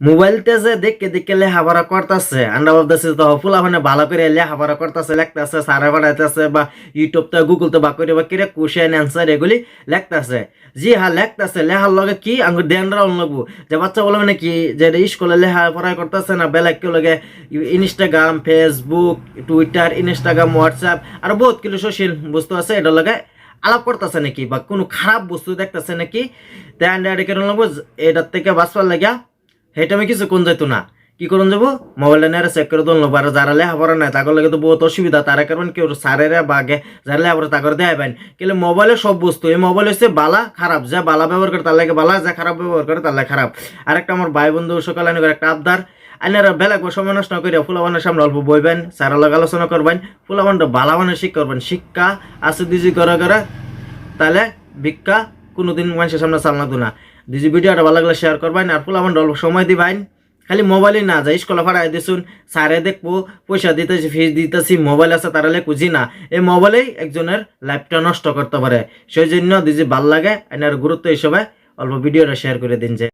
মোবাইলতে যে দেখে দেখে লেখাপড়া করতেছে। আন্ডা ভাবতেছে তো ফুলা মানে ভালো করে লেখাপড়া করতেছে, লেখতেছে সারা বাড়াইতেছে বা ইউটিউবতে গুগলতে বা করে বা কিরে কোশ্চেন অ্যান্সার এগুলি লেখতেছে। জি হ্যাঁ লেখতেছে। লেখার লগে কি? আঙ্গুর ধ্যানরা লাগবো যে বাচ্চা বলে মানে কি? যে স্কুলে লেখাপড়া করতেছে না বেলেগ কেউ লগে Instagram Facebook Twitter Instagram WhatsApp আর বহুত কিছু সোশ্যাল বস্তু আছে, এটার লগে আলাপ করতেছে নাকি বা কোনো খারাপ বস্তু দেখতেছে নাকি? তাই আন্ডা কেন লাগবো এটার থেকে বাঁচবার লাগিয়া সেটা আমি কিছু কোন যেত না। কি করুন যাব? মোবাইলটা নেড়ে চেক করে দোল আর যারা লেখাপড়া নাই তাদের লাগে তো বহুত অসুবিধা। তারা কারণ কেউ সারেরা বা গে যারা লেখাপড়া তাকে দেয় পাইন। কিন্তু মোবাইলের সব বস্তু, এই মোবাইল হচ্ছে বালা খারাপ, যা বালা ব্যবহার করে তার লাগে বালা, যা খারাপ ব্যবহার করে তার লাগে খারাপ। আরেকটা আমার ভাই বন্ধু সকালে আনি একটা আবদার আইনারা বেলাক সময় নষ্ট না করে ফুলাবানের সামনে অল্প বইবেন, স্যারের লগে আলোচনা করবেন, ফুলাবানটা বালা মানে শিক্ষা করবেন। শিক্ষা আছে, দিজি করে করে তাহলে ভিক্ষা কোনোদিন মানুষের সামনে চালনা না না দিজি ভিডিওটা ভালো লাগলে শেয়ার করবেন আর ফুলাবান অল্প সময় দিবেন। খালি মোবাইলই না যাই স্কুলে ফাড়াই দিছুন স্যারে দেখব, পয়সা দিতেছি ফিস দিতেছি মোবাইল আছে তারালে খুঁজি না। এই মোবাইলেই একজনের লাইফটা নষ্ট করতে পারে। সেই জন্য দিজি ভালো লাগে, এনার গুরুত্ব হিসেবে অল্প ভিডিওটা শেয়ার করে দিন যে।